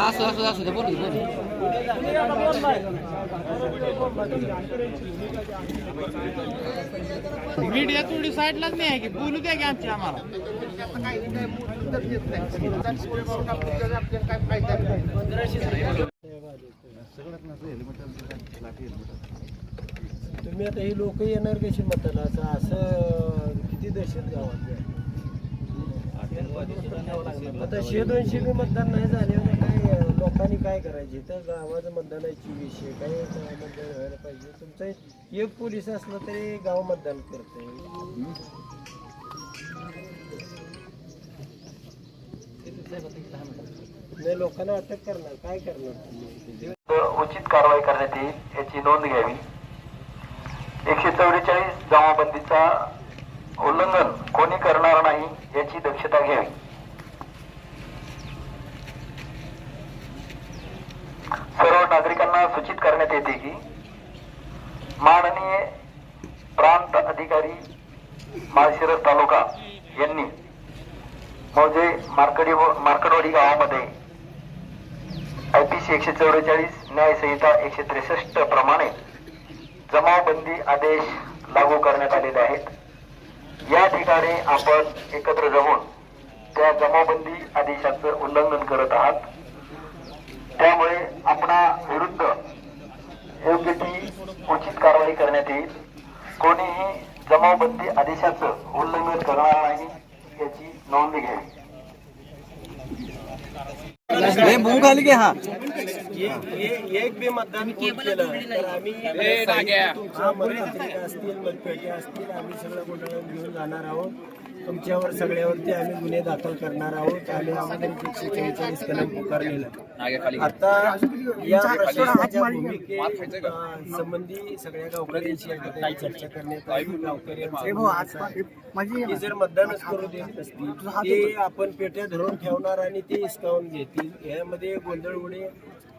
असू असू असू दे बोल की, बोल मीडिया थोडी साईडलाच नाही आहे की? बोलू द्या की आमची आम्हाला. तुम्ही आता ही लोक येणार कशी म्हणताना असं असं किती दहशत गावात आहे? आता शे दोनशे बी मतदान नाही झाले काय लोकांनी काय करायचे? तर गावाचं मतदानाची विषय काय मतदान व्हायला पाहिजे? तुमचं एक पोलीस असलं तरी गाव मतदान करतंय. नाही लोकांना अटक करणार काय करणार तुम्ही? उचित कारवाई करण्यात येईल याची नोंद घ्यावी. एकशे चौवेचाळीस जमाबंदीचा उल्लंघन कोणी करणार नाही याची दक्षता घ्यावी. सर्व नागरिकांना सूचित करण्यात येते की माननीय प्रांत अधिकारी माळशिरस तालुका यांनी मौजे मार्कडी मार्कडवाडी गावामध्ये आयपीसी एकशे चौवेचाळीस न्यायसंहिता एकशे त्रेसष्ट प्रमाणे जमावबंदी आदेश लागू करण्यात आलेले आहेत. या ठिकाणी आपण एकत्र जमून त्या जमाबंदी आदेशाचं उल्लंघन करत आहात. त्यामुळे आपणा विरुद्ध योग्य ती उचित कारवाई करण्यात येईल. कोणीही जमावबंदी आदेशाचं उल्लंघन करणार नाही याची नोंद घ्यावी. ए, मूग हा? एक एक- एक बी मतदान केलं? तर आम्ही तुमच्या मतपत्रिका असतील मतपेटी असतील आम्ही सगळं गुंडाळून घेऊन जाणार आहोत. तुमच्यावर सगळ्यावरती आम्ही गुन्हे दाखल करणार आहोत. आम्ही अगोदर एकशे चव्वेचाळीस कलम पुकारलेलं आता या प्रशासनाच्या भूमिके अं, संबंधी सगळ्या गावकऱ्यांशी ठिकाणी चर्चा करण्यात आली. की जर मतदानच करू देत नसतील ते आपण पेट्या धरून ठेवणार आणि ते हिसकावून घेतील. यामध्ये गोंधळ उडे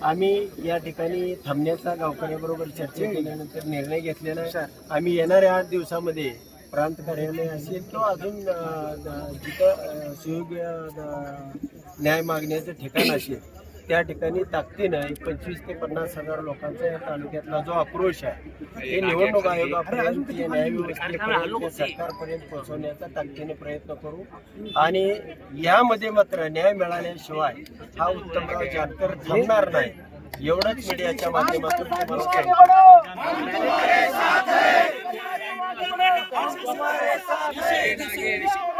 आम्ही या ठिकाणी थांबण्याचा गावकऱ्याबरोबर चर्चा केल्यानंतर निर्णय घेतलेला आहे. आम्ही येणाऱ्या आठ दिवसामध्ये प्रांत कार्यालय असेल किंवा अजून जिथं सुयोग्य न्याय मागण्याचं ठिकाण असेल त्या ठिकाणी ताकदीनं एक पंचवीस ते पन्नास हजार लोकांचा या तालुक्यातला जो आक्रोश आहे हे निवडणूक आयोगापर्यंत या न्यायव्यवस्थेपर्यंत या सरकारपर्यंत पोहोचवण्याचा ताकदीने प्रयत्न करू आणि यामध्ये मात्र न्याय मिळाल्याशिवाय हा उत्तमराव जानकर थांबणार नाही एवढंच मीडियाच्या माध्यमातून तुम्हाला.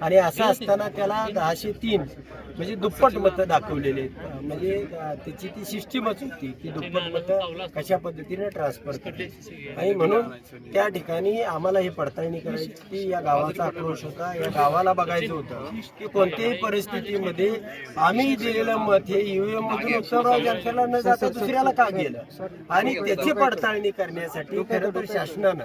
आणि असं असताना त्याला दहाशे तीन म्हणजे दुप्पट मतं दाखवलेले म्हणजे त्याची ती सिस्टीमच होती की दुप्पट मतं कशा पद्धतीने ट्रान्सफर करायची. आणि म्हणून त्या ठिकाणी आम्हाला ही पडताळणी करायची की या गावाचा आक्रोश होता. या गावाला बघायचं होतं की कोणत्याही परिस्थितीमध्ये आम्ही दिलेलं मत हे ईव्हीएम मधून उत्सवराव जानकरला न जाता दुसऱ्याला का गेलं? आणि त्याची पडताळणी करण्यासाठी खरं तर शासनानं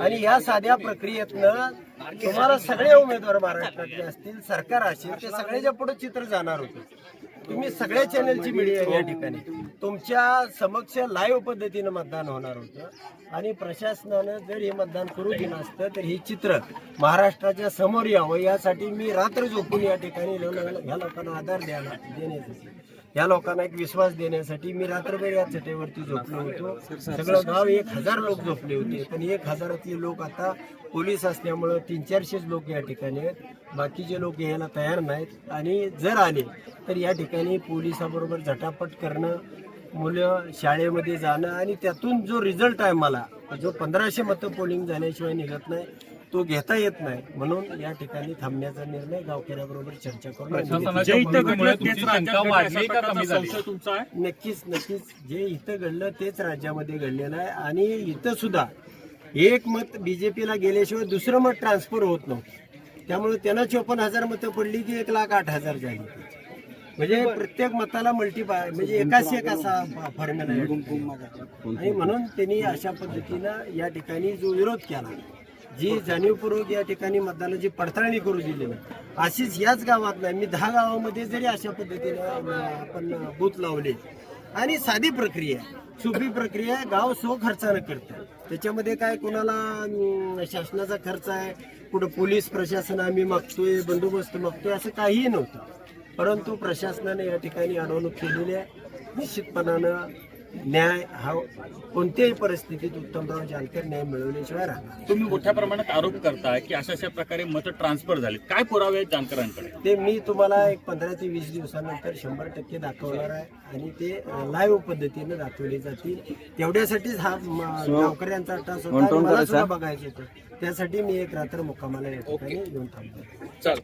आणि या साध्या प्रक्रियेतनं तुम्हाला सगळे उमेदवार महाराष्ट्रातले असतील सरकार असेल ते सगळ्याच्या पुढे चित्र जाणार होते. तुम्ही सगळ्या चॅनलची मीडिया या ठिकाणी. तुमच्या समक्ष लाईव्ह पद्धतीनं मतदान होणार होतं. आणि प्रशासनानं जर हे मतदान करू दिलं असतं तर हे चित्र महाराष्ट्राच्या समोर यावं. यासाठी मी रात्र झोपून या ठिकाणी ह्या लोकांना आधार द्यायला देण्यासाठी या लोकांना एक विश्वास देण्यासाठी मी रात्रभर या चटेवरती झोपलो होतो. सगळं गाव एक हजार लोक झोपले होते. पण एक हजारातले लोक आता पोलीस असल्यामुळं तीन चारशेच लोक या ठिकाणी आहेत. बाकीचे लोक यायला तयार नाहीत. आणि जर आले तर या ठिकाणी पोलिसाबरोबर झटापट करणं मुलं शाळेमध्ये जाणं आणि त्यातून जो रिझल्ट आहे मला जो पंधराशे मतं पोलिंग झाल्याशिवाय निघत नाही तो घेता येत नाही. म्हणून या ठिकाणी थांबण्याचा निर्णय गावकऱ्याबरोबर चर्चा करून. जे इथं घडलं तेच तुमचा आहे. नक्कीच नक्कीच. जे इथं घडलं तेच राज्यामध्ये घडलेलं आहे. आणि इथं सुद्धा एक मत बीजेपीला गेल्याशिवाय दुसरं मत ट्रान्सफर होत नव्हतं. त्यामुळे त्यांना चोपन्न हजार मतं पडली की एक लाख आठ हजार झाली. म्हणजे प्रत्येक मताला मल्टी म्हणजे एकाच एक असा फॉर्म्युला आणि म्हणून त्यांनी अशा पद्धतीनं या ठिकाणी जो विरोध केला. जी जाणीवपूर्वक या ठिकाणी मतदानाची पडताळणी करू दिली नाही अशीच याच गावात नाही मी दहा गावामध्ये जरी अशा पद्धतीनं आपण बूथ लावले आणि साधी प्रक्रिया. सोपी प्रक्रिया गाव सो खर्चानं करतं त्याच्यामध्ये काय कोणाला शासनाचा खर्च आहे कुठं पोलीस प्रशासन आम्ही मागतोय बंदोबस्त मागतोय असं काहीही नव्हतं. परंतु प्रशासनाने या ठिकाणी अडवणूक केलेली आहे. निश्चितपणानं न्याय हा कोणत्याही परिस्थितीत उत्तमराव जानकर न्याय मिळवल्याशिवाय राहणार तुम्ही मोठ्या प्रमाणात आरोप करताय की अशा अशा प्रकारे मत ट्रान्सफर झाले काय पुरावे आहेत जानकरांकडे? ते मी तुम्हाला एक पंधरा ते वीस दिवसानंतर शंभर टक्के दाखवणार आहे आणि ते लाईव्ह पद्धतीने दाखवले जातील. तेवढ्यासाठीच हा गावकऱ्यांचा टास होता आणि मला सुद्धा बघायचं होतं. त्यासाठी मी एक रात्र मुक्कामाला या ठिकाणी येऊन थांबतो.